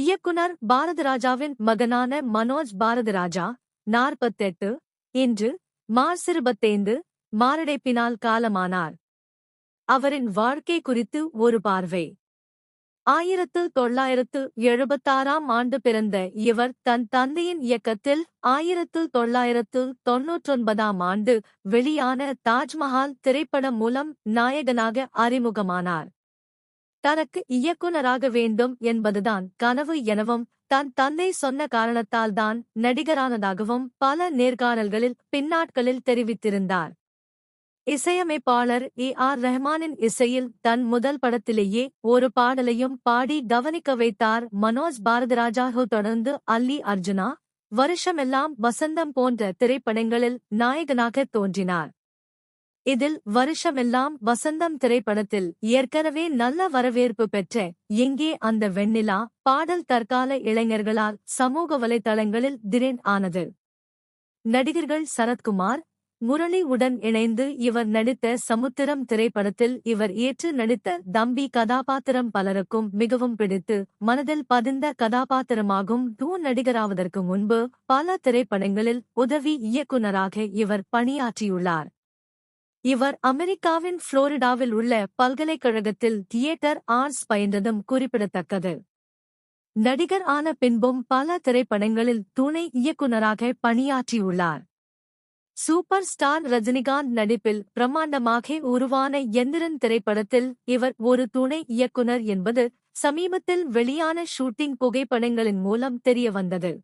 இயக்குனர் பாரதராஜாவின் மகனான மனோஜ் பாரதராஜா நாற்பத்தெட்டு இன்று மார்ச் இருபத்தைந்து மாரடைப்பினால் காலமானார். அவரின் வாழ்க்கை குறித்து ஒரு பார்வை. ஆயிரத்து தொள்ளாயிரத்து எழுபத்தாறாம் ஆண்டு பிறந்த இவர் தன் தந்தையின் இயக்கத்தில் ஆயிரத்து தொள்ளாயிரத்து தொன்னூற்றொன்பதாம் ஆண்டு வெளியான தாஜ்மஹால் திரைப்படம் மூலம் நாயகனாக அறிமுகமானார். தனக்கு இயக்குனராக வேண்டும் என்பதுதான் கனவு எனவும் தன் தந்தை சொன்ன காரணத்தால்தான் நடிகரானதாகவும் பல நேர்காணல்களில் பின்னாட்களில் தெரிவித்திருந்தார். இசையமைப்பாளர் ஏ ஆர். ரஹ்மானின் இசையில் தன் முதல் படத்திலேயே ஒரு பாடலையும் பாடி கவனிக்க வைத்தார் மனோஜ் பாரதிராஜாஹு தொடர்ந்து அல்லி அர்ஜுனா வருஷமெல்லாம் வசந்தம் போன்ற திரைப்படங்களில் நாயகனாக தோன்றினார். இதில் வருஷமெல்லாம் வசந்தம் திரைப்படத்தில் ஏற்கனவே நல்ல வரவேற்பு பெற்ற எங்கே அந்த வெண்ணிலா பாடல் தற்கால இளைஞர்களால் சமூக வலைதளங்களில் திடீர் ஆனது. நடிகர்கள் சரத்குமார் முரளி உடன் இணைந்து இவர் நடித்த சமுத்திரம் திரைப்படத்தில் இவர் ஏற்று நடித்த தம்பி கதாபாத்திரம் பலருக்கும் மிகவும் பிடித்து மனதில் பதிந்த கதாபாத்திரமாகும் டூ நடிகராவதற்கு முன்பு பல திரைப்படங்களில் உதவி இயக்குனராக இவர் பணியாற்றியுள்ளார். இவர் அமெரிக்காவின் புளோரிடாவில் உள்ள பல்கலைக்கழகத்தில் தியேட்டர் ஆர்ட்ஸ் பயின்றதும் குறிப்பிடத்தக்கது. நடிகர் ஆன பின்பும் பல திரைப்படங்களில் துணை இயக்குநராக பணியாற்றியுள்ளார். சூப்பர் ஸ்டார் ரஜினிகாந்த் நடிப்பில் பிரம்மாண்டமாக உருவான எந்திரன் திரைப்படத்தில் இவர் ஒரு துணை இயக்குனர் என்பது சமீபத்தில் வெளியான ஷூட்டிங் புகைப்படங்களின் மூலம் தெரியவந்தது.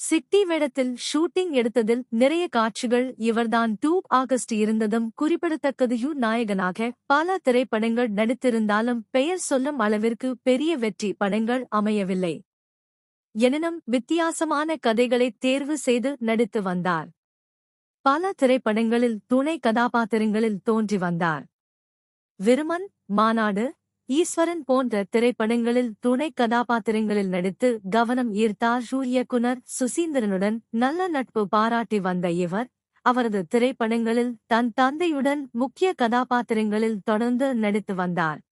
சிட்டி வேடத்தில் ஷூட்டிங் எடுத்ததில் நிறைய காட்சிகள் இவர்தான் டூ ஆகஸ்ட் இருந்ததும் குறிப்பிடத்தக்கதையு நாயகனாக பல திரைப்படங்கள் நடித்திருந்தாலும் பெயர் சொல்லும் அளவிற்கு பெரிய வெற்றி படங்கள் அமையவில்லை. எனினும் வித்தியாசமான கதைகளை தேர்வு செய்து நடித்து வந்தார். பல திரைப்படங்களில் துணை கதாபாத்திரங்களில் தோன்றி வந்தார். விருமன் மாநாடு ஈஸ்வரன் போன்ற திரைப்படங்களில் துணை கதாபாத்திரங்களில் நடித்து கவனம் ஈர்த்தார் இயக்குனர் சுசீந்திரனுடன் நல்ல நட்பு பாராட்டி வந்த இவர் அவரது திரைப்படங்களில் தன் தந்தையுடன் முக்கிய கதாபாத்திரங்களில் தொடர்ந்து நடித்து வந்தார்.